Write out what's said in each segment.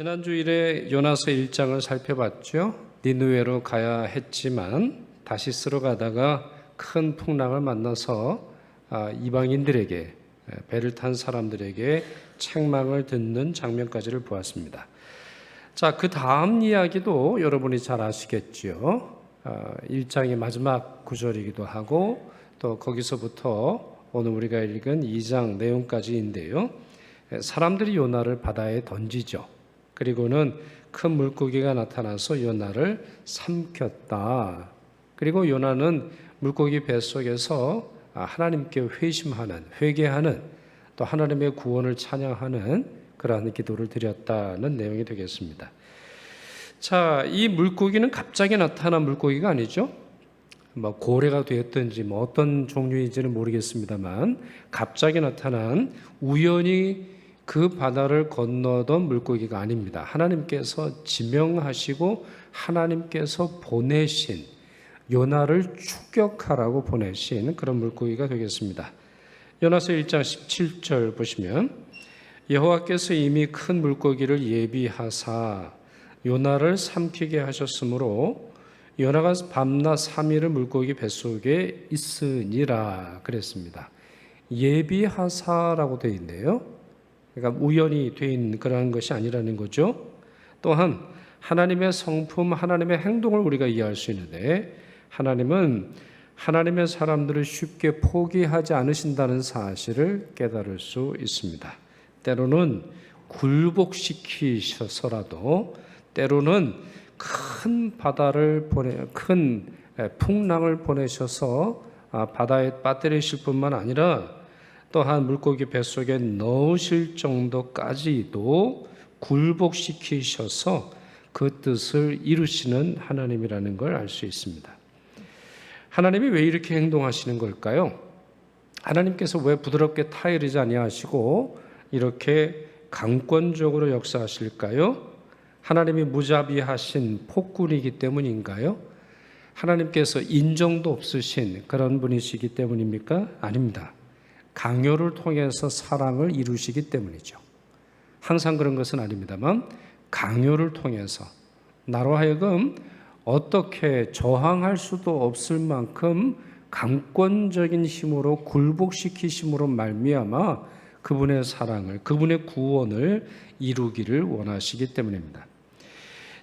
지난 주일에 요나서 1장을 살펴봤죠. 니누웨로 가야 했지만 다시 쓰러 가다가 큰 풍랑을 만나서 아, 이방인들에게 배를 탄 사람들에게 책망을 듣는 장면까지를 보았습니다. 자, 그 다음 이야기도 여러분이 잘 아시겠죠. 아, 1장의 마지막 구절이기도 하고 또 거기서부터 오늘 우리가 읽은 2장 내용까지인데요. 사람들이 요나를 바다에 던지죠. 그리고는 큰 물고기가 나타나서 요나를 삼켰다. 그리고 요나는 물고기 뱃속에서 하나님께 회심하는 회개하는 또 하나님의 구원을 찬양하는 그러한 기도를 드렸다는 내용이 되겠습니다. 자, 이 물고기는 갑자기 나타난 물고기가 아니죠. 뭐 고래가 되었든지 뭐 어떤 종류인지는 모르겠습니다만 갑자기 나타난 우연히 그 바다를 건너던 물고기가 아닙니다. 하나님께서 지명하시고 하나님께서 보내신 요나를 추격하라고 보내신 그런 물고기가 되겠습니다. 요나서 1장 17절 보시면 여호와께서 이미 큰 물고기를 예비하사 요나를 삼키게 하셨으므로 요나가 밤낮 3일을 물고기 뱃속에 있으니라 그랬습니다. 예비하사라고 되어 있네요. 그러니까 우연히 된 그러한 것이 아니라는 거죠. 또한 하나님의 성품, 하나님의 행동을 우리가 이해할 수 있는데 하나님은 하나님의 사람들을 쉽게 포기하지 않으신다는 사실을 깨달을 수 있습니다. 때로는 굴복시키셔서라도 때로는 큰 바다를 보내 큰 풍랑을 보내셔서 아, 바다에 빠뜨리실 뿐만 아니라 또한 물고기 뱃속에 넣으실 정도까지도 굴복시키셔서 그 뜻을 이루시는 하나님이라는 걸 알 수 있습니다. 하나님이 왜 이렇게 행동하시는 걸까요? 하나님께서 왜 부드럽게 타이르지 아니하시고 이렇게 강권적으로 역사하실까요? 하나님이 무자비하신 폭군이기 때문인가요? 하나님께서 인정도 없으신 그런 분이시기 때문입니까? 아닙니다. 강요를 통해서 사랑을 이루시기 때문이죠. 항상 그런 것은 아닙니다만 강요를 통해서 나로 하여금 어떻게 저항할 수도 없을 만큼 강권적인 힘으로 굴복시키심으로 말미암아 그분의 사랑을 그분의 구원을 이루기를 원하시기 때문입니다.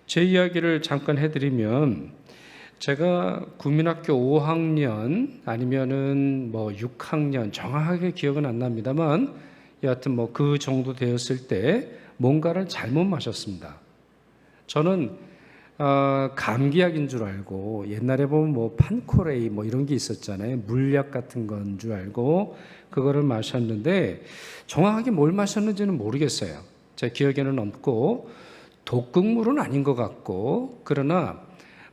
제 이야기를 잠깐 해드리면 제가 국민학교 5학년 아니면은 뭐 6학년 정확하게 기억은 안 납니다만 여하튼 뭐 그 정도 되었을 때 뭔가를 잘못 마셨습니다. 저는 어, 감기약인 줄 알고 옛날에 보면 뭐 판코레이 뭐 이런 게 있었잖아요. 물약 같은 건 줄 알고 그거를 마셨는데 정확하게 뭘 마셨는지는 모르겠어요. 제 기억에는 없고 독극물은 아닌 것 같고 그러나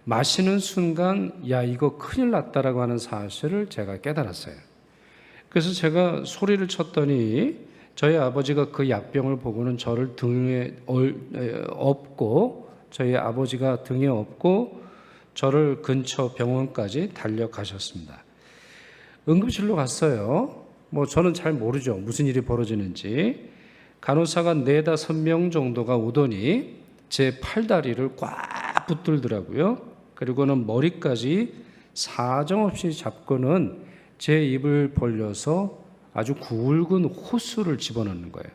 마시는 순간 야 이거 큰일 났다라고 하는 사실을 제가 깨달았어요. 그래서 제가 소리를 쳤더니 저희 아버지가 그 약병을 보고는 저를 등에 업고 저희 아버지가 등에 업고 저를 근처 병원까지 달려가셨습니다. 응급실로 갔어요. 뭐 저는 잘 모르죠. 무슨 일이 벌어지는지. 간호사가 네다섯 명 정도가 오더니 제 팔다리를 꽉 붙들더라고요. 그리고는 머리까지 사정없이 잡고는 제 입을 벌려서 아주 굵은 호수를 집어넣는 거예요.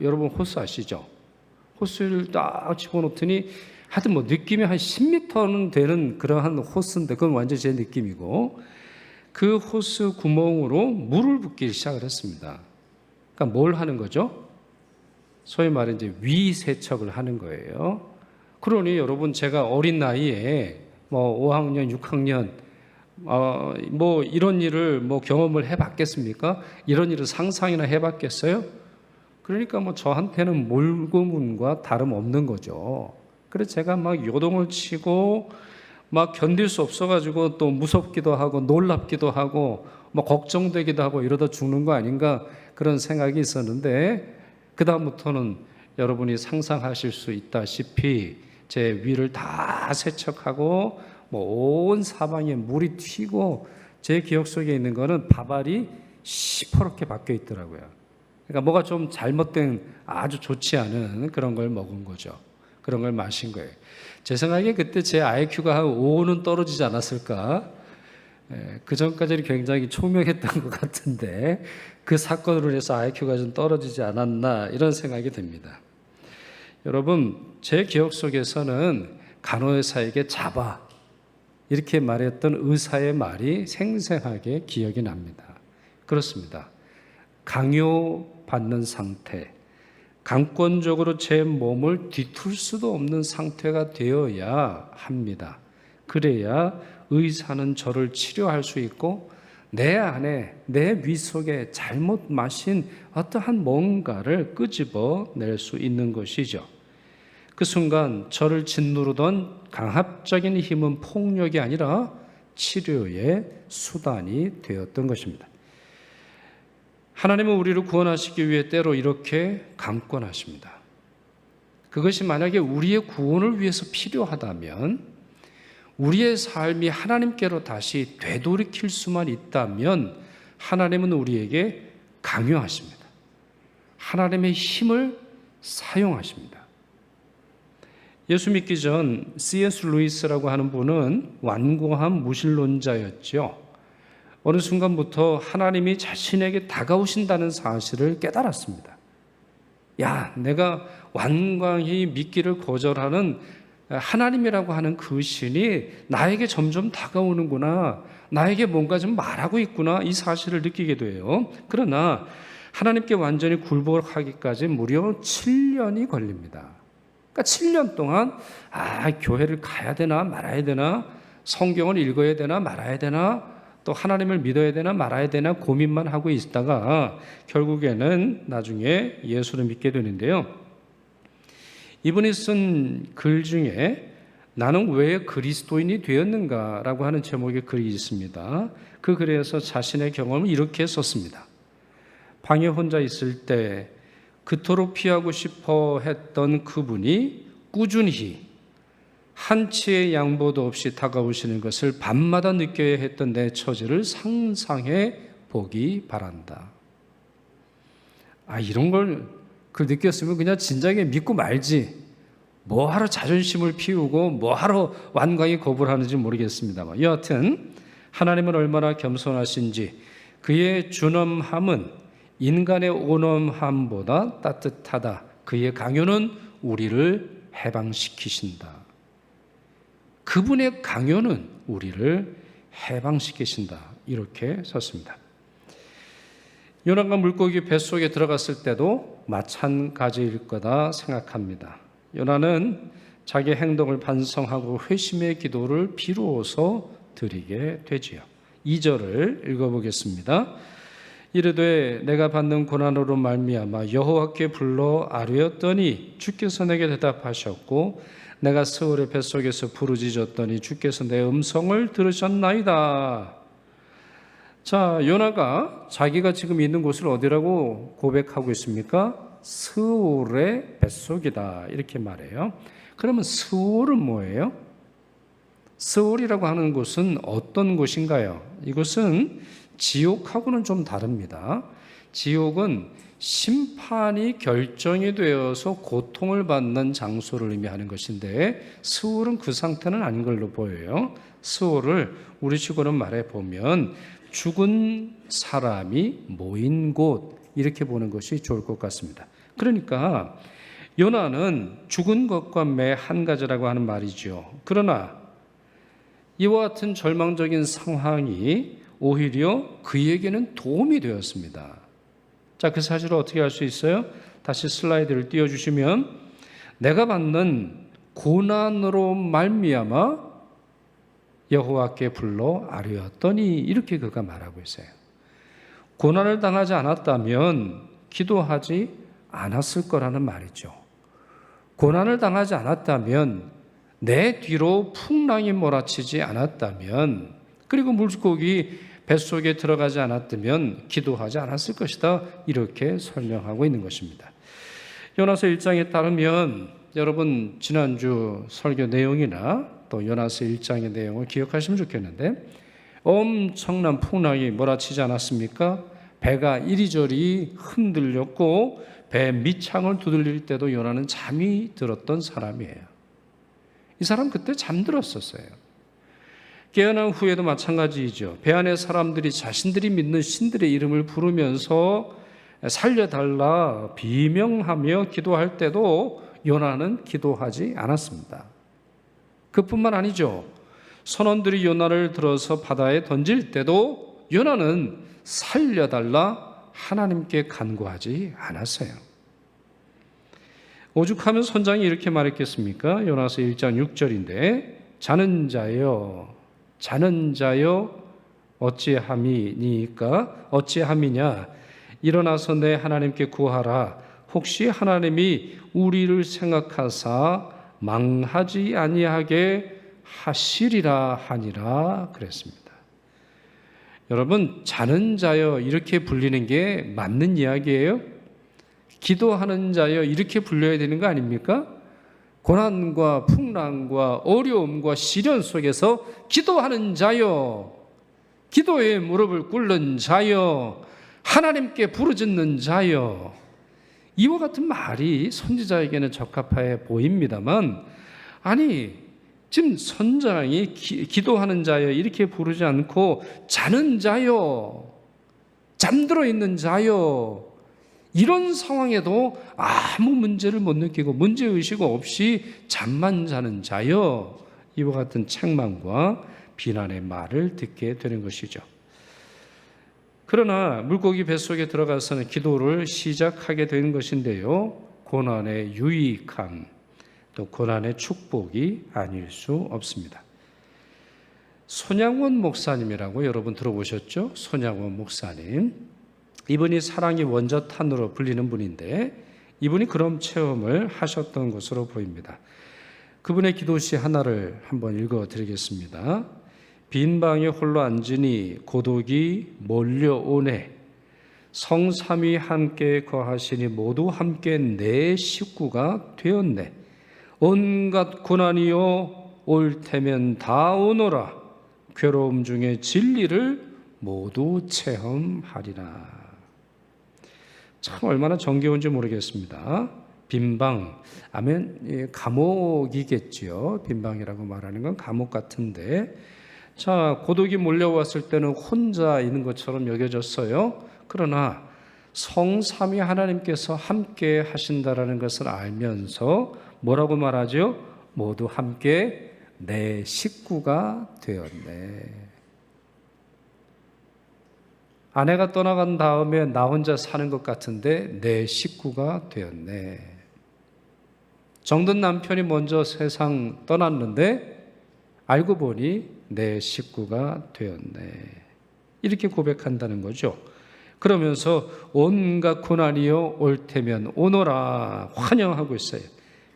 여러분 호수 아시죠? 호수를 딱 집어넣더니 하여튼 뭐 느낌이 한 10m는 되는 그러한 호수인데 그건 완전 제 느낌이고 그 호수 구멍으로 물을 붓기 시작을 했습니다. 그러니까 뭘 하는 거죠? 소위 말해 이제 위 세척을 하는 거예요. 그러니 여러분 제가 어린 나이에 뭐 5학년, 6학년 어, 뭐 이런 일을 뭐 경험을 해봤겠습니까? 이런 일을 상상이나 해봤겠어요? 그러니까 뭐 저한테는 몰고문과 다름 없는 거죠. 그래서 제가 막 요동을 치고 막 견딜 수 없어가지고 또 무섭기도 하고 놀랍기도 하고 뭐 걱정되기도 하고 이러다 죽는 거 아닌가 그런 생각이 있었는데 그 다음부터는 여러분이 상상하실 수 있다시피 제 위를 다 세척하고 뭐 온 사방에 물이 튀고 제 기억 속에 있는 거는 바발이 시퍼렇게 바뀌어 있더라고요. 그러니까 뭐가 좀 잘못된 아주 좋지 않은 그런 걸 먹은 거죠. 그런 걸 마신 거예요. 제 생각에 그때 제 IQ가 한 5는 떨어지지 않았을까? 예, 그 전까지는 굉장히 총명했던 것 같은데 그 사건으로 인해서 IQ가 좀 떨어지지 않았나 이런 생각이 듭니다. 여러분 제 기억 속에서는 간호의사에게 잡아 이렇게 말했던 의사의 말이 생생하게 기억이 납니다. 그렇습니다. 강요받는 상태, 강권적으로 제 몸을 뒤틀 수도 없는 상태가 되어야 합니다. 그래야 의사는 저를 치료할 수 있고 내 안에 내 위 속에 잘못 마신 어떠한 뭔가를 끄집어 낼 수 있는 것이죠. 그 순간 저를 짓누르던 강압적인 힘은 폭력이 아니라 치료의 수단이 되었던 것입니다. 하나님은 우리를 구원하시기 위해 때로 이렇게 강권하십니다. 그것이 만약에 우리의 구원을 위해서 필요하다면 우리의 삶이 하나님께로 다시 되돌이킬 수만 있다면 하나님은 우리에게 강요하십니다. 하나님의 힘을 사용하십니다. 예수 믿기 전 C.S. 루이스라고 하는 분은 완고한 무신론자였죠. 어느 순간부터 하나님이 자신에게 다가오신다는 사실을 깨달았습니다. 야, 내가 완강히 믿기를 거절하는 하나님이라고 하는 그 신이 나에게 점점 다가오는구나. 나에게 뭔가 좀 말하고 있구나. 이 사실을 느끼게 돼요. 그러나 하나님께 완전히 굴복하기까지 무려 7년이 걸립니다. 그러니까 7년 동안 아, 교회를 가야 되나 말아야 되나 성경을 읽어야 되나 말아야 되나 또 하나님을 믿어야 되나 말아야 되나 고민만 하고 있다가 결국에는 나중에 예수를 믿게 되는데요. 이분이 쓴 글 중에 나는 왜 그리스도인이 되었는가라고 하는 제목의 글이 있습니다. 그 글에서 자신의 경험을 이렇게 썼습니다. 방에 혼자 있을 때 그토록 피하고 싶어 했던 그분이 꾸준히 한치의 양보도 없이 다가오시는 것을 밤마다 느껴야 했던 내 처지를 상상해 보기 바란다. 아, 이런 걸 그걸 느꼈으면 그냥 진작에 믿고 말지. 뭐 하러 자존심을 피우고 뭐 하러 완강히 거부를 하는지 모르겠습니다만 여하튼 하나님은 얼마나 겸손하신지 그의 준엄함은 인간의 온엄함보다 따뜻하다. 그의 강요는 우리를 해방시키신다. 그분의 강요는 우리를 해방시키신다. 이렇게 썼습니다. 요나가 물고기 뱃속에 들어갔을 때도 마찬가지일 거다 생각합니다. 요나는 자기 행동을 반성하고 회심의 기도를 비로소 드리게 되지요. 2절을 읽어보겠습니다. 이르되 내가 받는 고난으로 말미암아 여호와께 불러 아뢰었더니 주께서 내게 대답하셨고 내가 스월의 뱃속에서 부르짖었더니 주께서 내 음성을 들으셨나이다. 자, 요나가 자기가 지금 있는 곳을 어디라고 고백하고 있습니까? 스올의 뱃속이다. 이렇게 말해요. 그러면 스올은 뭐예요? 스올이라고 하는 곳은 어떤 곳인가요? 이곳은 지옥하고는 좀 다릅니다. 지옥은 심판이 결정이 되어서 고통을 받는 장소를 의미하는 것인데 스올은 그 상태는 아닌 걸로 보여요. 스올을 우리식으로 말해 보면 죽은 사람이 모인 곳 이렇게 보는 것이 좋을 것 같습니다. 그러니까 요나는 죽은 것과 매 한 가지라고 하는 말이죠. 그러나 이와 같은 절망적인 상황이 오히려 그에게는 도움이 되었습니다. 자, 그 사실을 어떻게 알 수 있어요? 다시 슬라이드를 띄워 주시면 내가 받는 고난으로 말미암아 여호와께 불러 아뢰었더니 이렇게 그가 말하고 있어요. 고난을 당하지 않았다면 기도하지 않았을 거라는 말이죠. 고난을 당하지 않았다면 내 뒤로 풍랑이 몰아치지 않았다면 그리고 물고기 뱃속에 들어가지 않았다면 기도하지 않았을 것이다. 이렇게 설명하고 있는 것입니다. 요나서 1장에 따르면 여러분 지난주 설교 내용이나 또 요나서 1장의 내용을 기억하시면 좋겠는데 엄청난 풍랑이 몰아치지 않았습니까? 배가 이리저리 흔들렸고 배 밑창을 두들릴 때도 요나는 잠이 들었던 사람이에요. 이 사람 그때 잠들었었어요. 깨어난 후에도 마찬가지이죠. 배 안에 사람들이 자신들이 믿는 신들의 이름을 부르면서 살려달라 비명하며 기도할 때도 요나는 기도하지 않았습니다. 그뿐만 아니죠. 선원들이 요나를 들어서 바다에 던질 때도 요나는 살려달라 하나님께 간구하지 않았어요. 오죽하면 선장이 이렇게 말했겠습니까? 요나서 1장 6절인데 자는 자여 자는 자여 어찌함이니까 어찌함이냐 일어나서 내 하나님께 구하라 혹시 하나님이 우리를 생각하사 망하지 아니하게 하시리라 하니라 그랬습니다. 여러분 자는 자여 이렇게 불리는 게 맞는 이야기예요? 기도하는 자여 이렇게 불려야 되는 거 아닙니까? 고난과 풍랑과 어려움과 시련 속에서 기도하는 자여, 기도에 무릎을 꿇는 자여, 하나님께 부르짖는 자여. 이와 같은 말이 선지자에게는 적합해 보입니다만, 아니, 지금 선장이 기, 도하는 자여 이렇게 부르지 않고 자는 자여, 잠들어 있는 자여, 이런 상황에도 아무 문제를 못 느끼고 문제의식 없이 잠만 자는 자여 이와 같은 책망과 비난의 말을 듣게 되는 것이죠. 그러나 물고기 뱃속에 들어가서는 기도를 시작하게 되는 것인데요. 고난의 유익함, 또 고난의 축복이 아닐 수 없습니다. 손양원 목사님이라고 여러분 들어보셨죠? 손양원 목사님. 이분이 사랑의 원저탄으로 불리는 분인데 이분이 그런 체험을 하셨던 것으로 보입니다. 그분의 기도시 하나를 한번 읽어 드리겠습니다. 빈 방에 홀로 앉으니 고독이 몰려오네. 성삼이 함께 거하시니 모두 함께 내 식구가 되었네. 온갖 고난이요 올 테면 다 오너라. 괴로움 중에 진리를 모두 체험하리라. 참 얼마나 정겨운지 모르겠습니다. 빈방, 아멘, 감옥이겠지요. 빈방이라고 말하는 건 감옥 같은데, 자, 고독이 몰려왔을 때는 혼자 있는 것처럼 여겨졌어요. 그러나 성삼위 하나님께서 함께 하신다라는 것을 알면서 뭐라고 말하죠? 모두 함께 내 식구가 되었네. 아내가 떠나간 다음에 나 혼자 사는 것 같은데 내 식구가 되었네. 정든 남편이 먼저 세상 떠났는데 알고 보니 내 식구가 되었네. 이렇게 고백한다는 거죠. 그러면서 온갖 고난이요 올 테면 오너라 환영하고 있어요.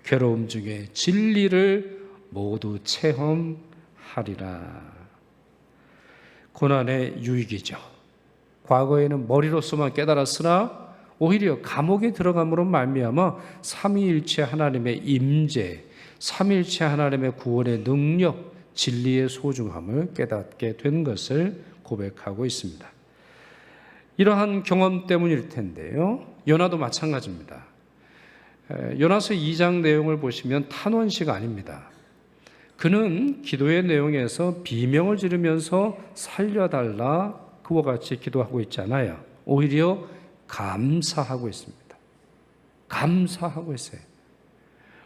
괴로움 중에 진리를 모두 체험하리라. 고난의 유익이죠. 과거에는 머리로서만 깨달았으나 오히려 감옥에 들어감으로 말미암아 삼위일체 하나님의 임재, 삼위일체 하나님의 구원의 능력, 진리의 소중함을 깨닫게 된 것을 고백하고 있습니다. 이러한 경험 때문일 텐데요. 요나도 마찬가지입니다. 요나서 2장 내용을 보시면 탄원식 아닙니다. 그는 기도의 내용에서 비명을 지르면서 살려달라 그와 같이 기도하고 있잖아요. 오히려 감사하고 있습니다. 감사하고 있어요.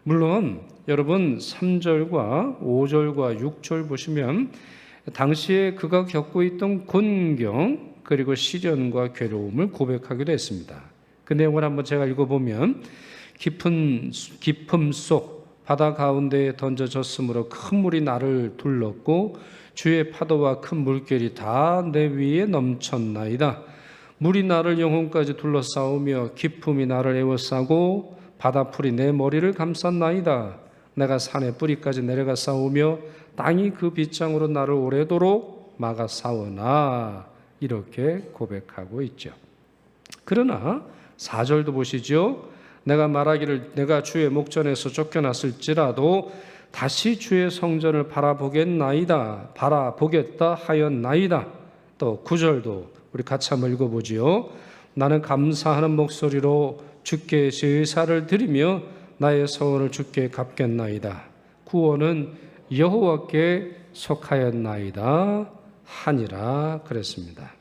물론 여러분 3절과 5절과 6절 보시면 당시에 그가 겪고 있던 곤경 그리고 시련과 괴로움을 고백하기도 했습니다. 그 내용을 한번 제가 읽어보면 깊은 깊음 속 바다 가운데에 던져졌으므로 큰 물이 나를 둘렀고 주의 파도와 큰 물결이 다 내 위에 넘쳤나이다. 물이 나를 영혼까지 둘러싸우며 기품이 나를 에워싸고 바다풀이 내 머리를 감쌌나이다. 내가 산의 뿌리까지 내려가 싸우며 땅이 그 빗장으로 나를 오래도록 막아 싸우나 이렇게 고백하고 있죠. 그러나 4절도 보시죠. 내가 말하기를 내가 주의 목전에서 쫓겨났을지라도 다시 주의 성전을 바라보겠나이다. 바라보겠다 하였나이다. 또 구절도 우리 같이 한번 읽어보지요. 나는 감사하는 목소리로 주께 제사를 드리며 나의 소원을 주께 갚겠나이다. 구원은 여호와께 속하였나이다 하니라 그랬습니다.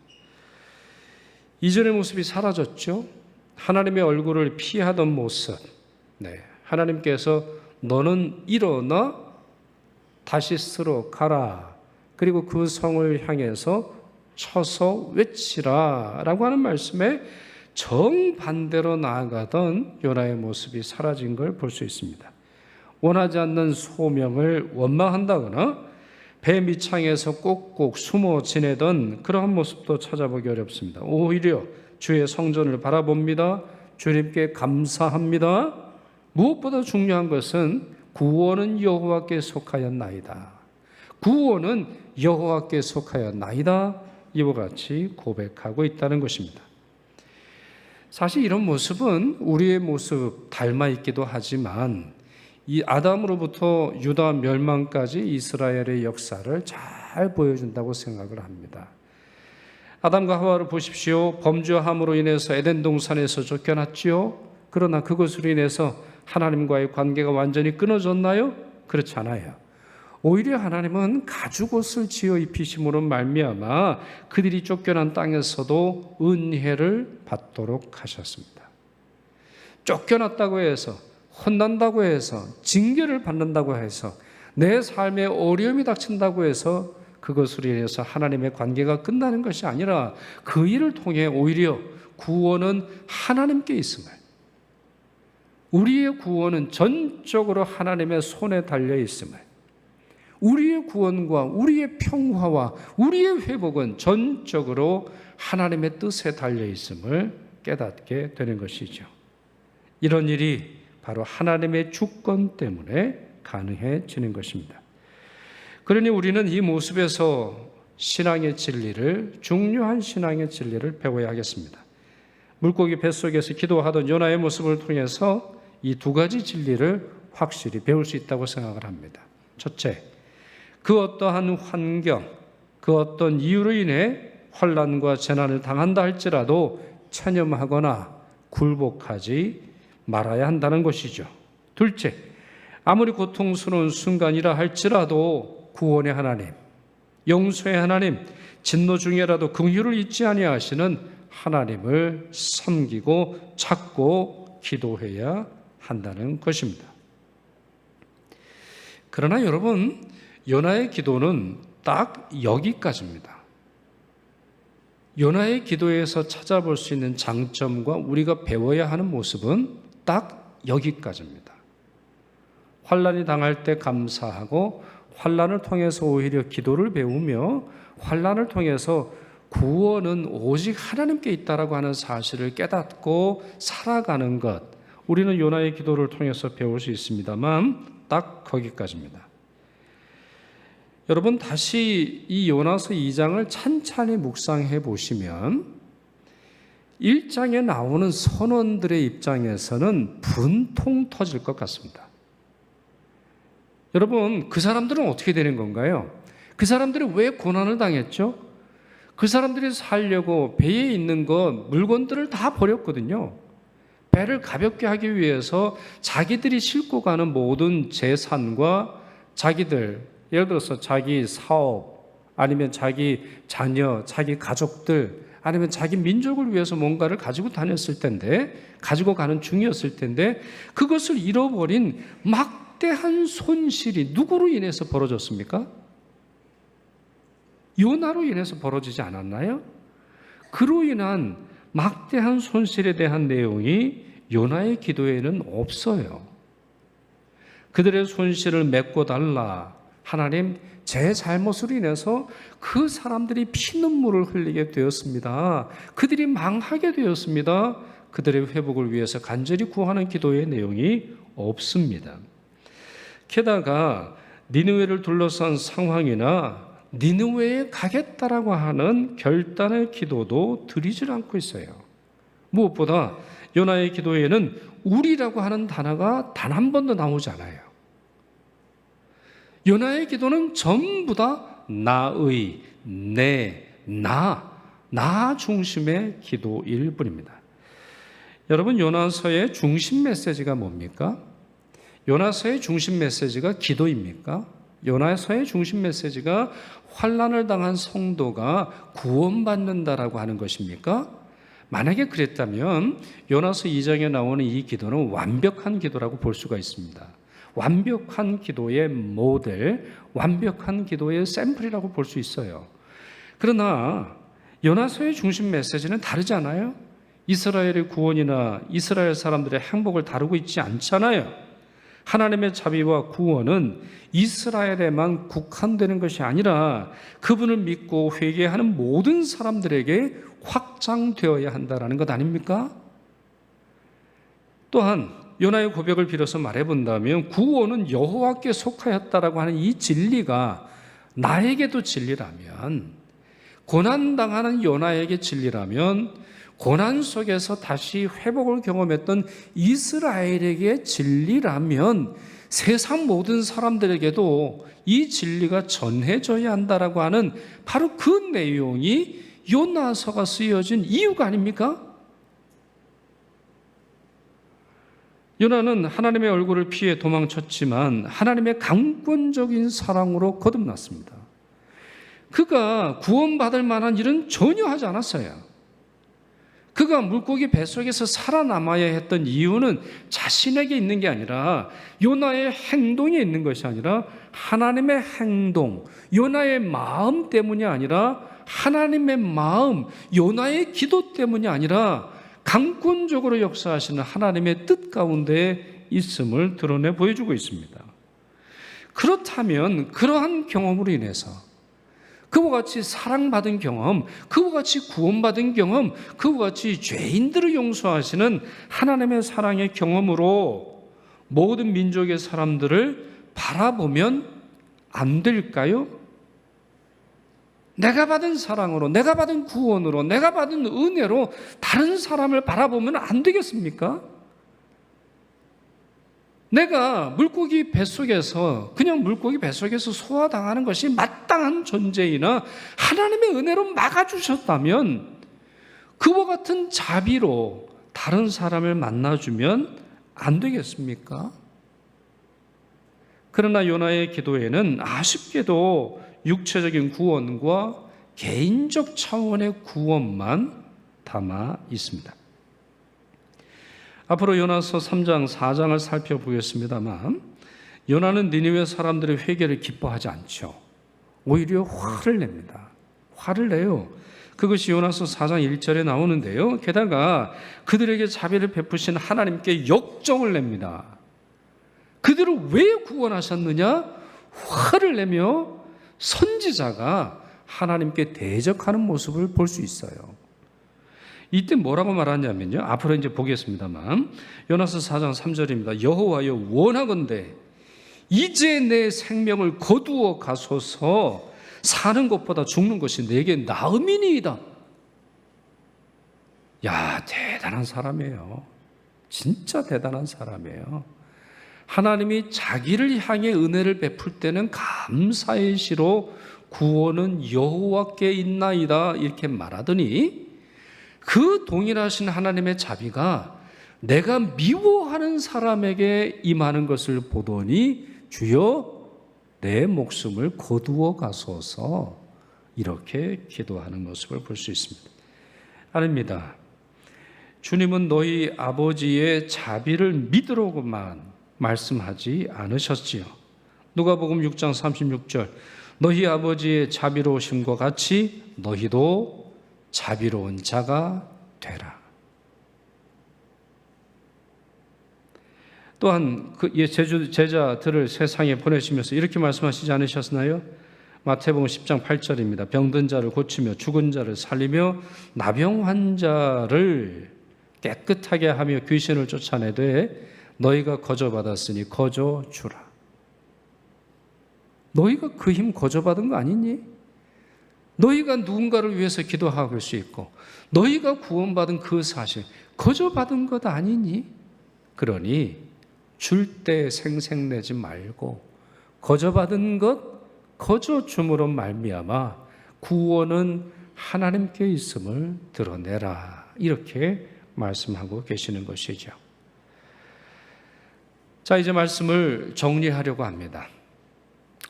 이전의 모습이 사라졌죠. 하나님의 얼굴을 피하던 모습. 네. 하나님께서 너는 일어나 다시스로 가라. 그리고 그 성을 향해서 쳐서 외치라. 라고 하는 말씀에 정반대로 나아가던 요나의 모습이 사라진 걸 볼 수 있습니다. 원하지 않는 소명을 원망한다거나 배 밑창에서 꼭꼭 숨어 지내던 그러한 모습도 찾아보기 어렵습니다. 오히려 주의 성전을 바라봅니다. 주님께 감사합니다. 무엇보다 중요한 것은 구원은 여호와께 속하였나이다. 구원은 여호와께 속하였나이다. 이와 같이 고백하고 있다는 것입니다. 사실 이런 모습은 우리의 모습 닮아 있기도 하지만 이 아담으로부터 유다 멸망까지 이스라엘의 역사를 잘 보여준다고 생각을 합니다. 아담과 하와를 보십시오. 범죄함으로 인해서 에덴 동산에서 쫓겨났지요. 그러나 그것으로 인해서 하나님과의 관계가 완전히 끊어졌나요? 그렇지 않아요. 오히려 하나님은 가죽 옷을 지어 입히심으로 말미암아 그들이 쫓겨난 땅에서도 은혜를 받도록 하셨습니다. 쫓겨났다고 해서 혼난다고 해서 징계를 받는다고 해서 내 삶에 어려움이 닥친다고 해서 그것으로 인해서 하나님의 관계가 끝나는 것이 아니라 그 일을 통해 오히려 구원은 하나님께 있음을 우리의 구원은 전적으로 하나님의 손에 달려 있음을 우리의 구원과 우리의 평화와 우리의 회복은 전적으로 하나님의 뜻에 달려 있음을 깨닫게 되는 것이죠. 이런 일이 바로 하나님의 주권 때문에 가능해지는 것입니다. 그러니 우리는 이 모습에서 신앙의 진리를 중요한 신앙의 진리를 배워야 하겠습니다. 물고기 뱃속에서 기도하던 요나의 모습을 통해서 이 두 가지 진리를 확실히 배울 수 있다고 생각을 합니다. 첫째, 그 어떠한 환경, 그 어떤 이유로 인해 환란과 재난을 당한다 할지라도 체념하거나 굴복하지 말아야 한다는 것이죠. 둘째, 아무리 고통스러운 순간이라 할지라도 구원의 하나님, 용서의 하나님, 진노 중에라도 긍휼을 잊지 아니하시는 하나님을 섬기고 찾고 기도해야 한다는 것입니다. 그러나 여러분, 요나의 기도는 딱 여기까지입니다. 요나의 기도에서 찾아볼 수 있는 장점과 우리가 배워야 하는 모습은 딱 여기까지입니다. 환란이 당할 때 감사하고 환란을 통해서 오히려 기도를 배우며 환란을 통해서 구원은 오직 하나님께 있다라고 하는 사실을 깨닫고 살아가는 것. 우리는 요나의 기도를 통해서 배울 수 있습니다만 딱 거기까지입니다. 여러분 다시 이 요나서 2장을 찬찬히 묵상해 보시면 1장에 나오는 선원들의 입장에서는 분통 터질 것 같습니다. 여러분, 그 사람들은 어떻게 되는 건가요? 그 사람들이 왜 고난을 당했죠? 그 사람들이 살려고 배에 있는 것, 물건들을 다 버렸거든요. 배를 가볍게 하기 위해서 자기들이 싣고 가는 모든 재산과 자기들, 예를 들어서 자기 사업, 아니면 자기 자녀, 자기 가족들, 아니면 자기 민족을 위해서 뭔가를 가지고 다녔을 텐데, 가지고 가는 중이었을 텐데, 그것을 잃어버린 막대한 손실이 누구로 인해서 벌어졌습니까? 요나로 인해서 벌어지지 않았나요? 그로 인한 막대한 손실에 대한 내용이 요나의 기도에는 없어요. 그들의 손실을 메꿔 달라. 하나님, 제 잘못으로 인해서 그 사람들이 피눈물을 흘리게 되었습니다. 그들이 망하게 되었습니다. 그들의 회복을 위해서 간절히 구하는 기도의 내용이 없습니다. 게다가 니느웨를 둘러싼 상황이나 니느웨에 가겠다라고 하는 결단의 기도도 드리질 않고 있어요. 무엇보다 요나의 기도에는 우리라고 하는 단어가 단 한 번도 나오지 않아요. 요나의 기도는 전부 다 나의, 내, 나, 나 중심의 기도일 뿐입니다. 여러분 요나서의 중심 메시지가 뭡니까? 요나서의 중심 메시지가 기도입니까? 요나서의 중심 메시지가 환란을 당한 성도가 구원받는다라고 하는 것입니까? 만약에 그랬다면 요나서 2장에 나오는 이 기도는 완벽한 기도라고 볼 수가 있습니다. 완벽한 기도의 모델, 완벽한 기도의 샘플이라고 볼 수 있어요. 그러나 요나서의 중심 메시지는 다르잖아요. 이스라엘의 구원이나 이스라엘 사람들의 행복을 다루고 있지 않잖아요. 하나님의 자비와 구원은 이스라엘에만 국한되는 것이 아니라 그분을 믿고 회개하는 모든 사람들에게 확장되어야 한다라는 것 아닙니까? 또한 요나의 고백을 빌어서 말해 본다면 구원은 여호와께 속하였다라고 하는 이 진리가 나에게도 진리라면 고난 당하는 요나에게 진리라면 고난 속에서 다시 회복을 경험했던 이스라엘에게 진리라면 세상 모든 사람들에게도 이 진리가 전해져야 한다라고 하는 바로 그 내용이 요나서가 쓰여진 이유가 아닙니까? 요나는 하나님의 얼굴을 피해 도망쳤지만 하나님의 강권적인 사랑으로 거듭났습니다. 그가 구원받을 만한 일은 전혀 하지 않았어요. 그가 물고기 뱃속에서 살아남아야 했던 이유는 자신에게 있는 게 아니라 요나의 행동에 있는 것이 아니라 하나님의 행동, 요나의 마음 때문이 아니라 하나님의 마음, 요나의 기도 때문이 아니라 강권적으로 역사하시는 하나님의 뜻 가운데 있음을 드러내 보여주고 있습니다. 그렇다면 그러한 경험으로 인해서 그와 같이 사랑받은 경험, 그와 같이 구원받은 경험, 그와 같이 죄인들을 용서하시는 하나님의 사랑의 경험으로 모든 민족의 사람들을 바라보면 안 될까요? 내가 받은 사랑으로, 내가 받은 구원으로, 내가 받은 은혜로 다른 사람을 바라보면 안 되겠습니까? 내가 물고기 뱃속에서 그냥 물고기 뱃속에서 소화당하는 것이 마땅한 존재이나 하나님의 은혜로 막아주셨다면 그와 같은 자비로 다른 사람을 만나주면 안 되겠습니까? 그러나 요나의 기도에는 아쉽게도 육체적인 구원과 개인적 차원의 구원만 담아 있습니다. 앞으로 요나서 3장, 4장을 살펴보겠습니다만 요나는 니니웨 사람들의 회개를 기뻐하지 않죠. 오히려 화를 냅니다. 화를 내요. 그것이 요나서 4장 1절에 나오는데요. 게다가 그들에게 자비를 베푸신 하나님께 역정을 냅니다. 그들을 왜 구원하셨느냐? 화를 내며 선지자가 하나님께 대적하는 모습을 볼 수 있어요. 이때 뭐라고 말하냐면요. 앞으로 이제 보겠습니다만 요나서 4장 3절입니다. 여호와여 원하건대 이제 내 생명을 거두어 가소서 사는 것보다 죽는 것이 내게 나음이니이다. 야, 대단한 사람이에요. 진짜 대단한 사람이에요. 하나님이 자기를 향해 은혜를 베풀 때는 감사의 시로 구원은 여호와께 있나이다 이렇게 말하더니 그 동일하신 하나님의 자비가 내가 미워하는 사람에게 임하는 것을 보더니 주여 내 목숨을 거두어 가소서 이렇게 기도하는 모습을 볼 수 있습니다. 아닙니다. 주님은 너희 아버지의 자비를 믿으라고만 말씀하지 않으셨지요. 누가복음 6장 36절 너희 아버지의 자비로우심과 같이 너희도 자비로운 자가 되라. 또한 그 제주 제자들을 세상에 보내시면서 이렇게 말씀하시지 않으셨나요? 마태복음 10장 8절입니다. 병든 자를 고치며 죽은 자를 살리며 나병 환자를 깨끗하게 하며 귀신을 쫓아내되 너희가 거저 받았으니 거저 주라. 너희가 그 힘 거저 받은 거 아니니? 너희가 누군가를 위해서 기도할 수 있고 너희가 구원받은 그 사실 거저 받은 것 아니니? 그러니 줄 때 생색내지 말고 거저 받은 것 거저 줌으로 말미암아 구원은 하나님께 있음을 드러내라. 이렇게 말씀하고 계시는 것이죠. 자, 이제 말씀을 정리하려고 합니다.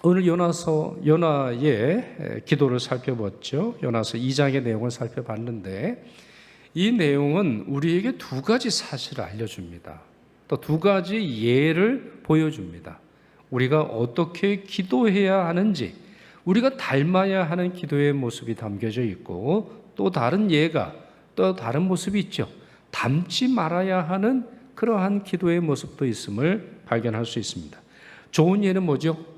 오늘 요나서 요나의 기도를 살펴봤죠. 요나서 2장의 내용을 살펴봤는데 이 내용은 우리에게 두 가지 사실을 알려줍니다. 또 두 가지 예를 보여줍니다. 우리가 어떻게 기도해야 하는지, 우리가 닮아야 하는 기도의 모습이 담겨져 있고 또 다른 예가 또 다른 모습이 있죠. 닮지 말아야 하는 그러한 기도의 모습도 있음을 발견할 수 있습니다. 좋은 예는 뭐죠?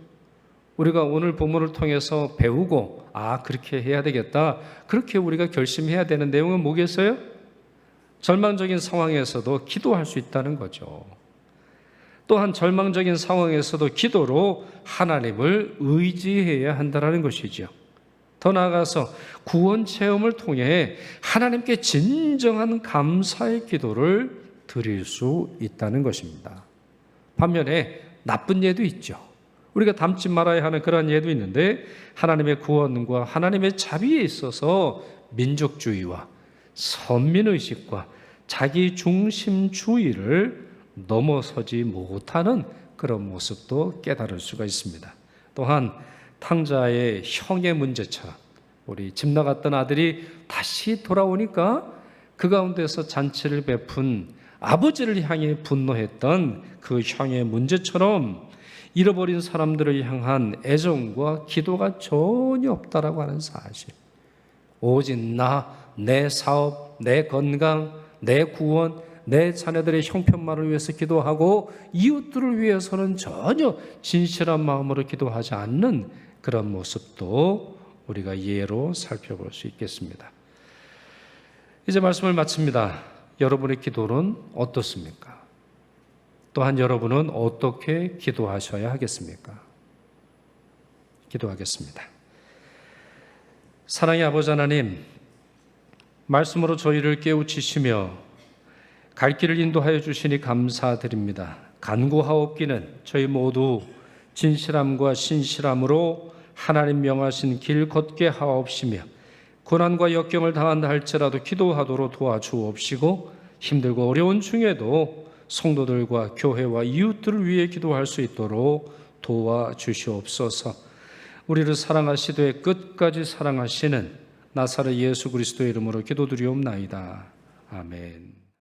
우리가 오늘 본문을 통해서 배우고 아 그렇게 해야 되겠다 그렇게 우리가 결심해야 되는 내용은 뭐겠어요? 절망적인 상황에서도 기도할 수 있다는 거죠. 또한 절망적인 상황에서도 기도로 하나님을 의지해야 한다는 것이죠. 더 나아가서 구원 체험을 통해 하나님께 진정한 감사의 기도를 드릴 수 있다는 것입니다. 반면에 나쁜 예도 있죠. 우리가 닮지 말아야 하는 그러한 예도 있는데 하나님의 구원과 하나님의 자비에 있어서 민족주의와 선민의식과 자기 중심주의를 넘어서지 못하는 그런 모습도 깨달을 수가 있습니다. 또한 탕자의 형의 문제처럼 우리 집 나갔던 아들이 다시 돌아오니까 그 가운데서 잔치를 베푼 아버지를 향해 분노했던 그 형의 문제처럼 잃어버린 사람들을 향한 애정과 기도가 전혀 없다라고 하는 사실. 오직 나, 내 사업, 내 건강, 내 구원, 내 자녀들의 형편만을 위해서 기도하고 이웃들을 위해서는 전혀 진실한 마음으로 기도하지 않는 그런 모습도 우리가 예로 살펴볼 수 있겠습니다. 이제 말씀을 마칩니다. 여러분의 기도는 어떻습니까? 또한 여러분은 어떻게 기도하셔야 하겠습니까? 기도하겠습니다. 사랑의 아버지 하나님, 말씀으로 저희를 깨우치시며 갈 길을 인도하여 주시니 감사드립니다. 간구하옵기는 저희 모두 진실함과 신실함으로 하나님 명하신 길 걷게 하옵시며 고난과 역경을 당한다 할지라도 기도하도록 도와주옵시고 힘들고 어려운 중에도 성도들과 교회와 이웃들을 위해 기도할 수 있도록 도와 주시옵소서. 우리를 사랑하시되 끝까지 사랑하시는 나사렛 예수 그리스도의 이름으로 기도드리옵나이다. 아멘.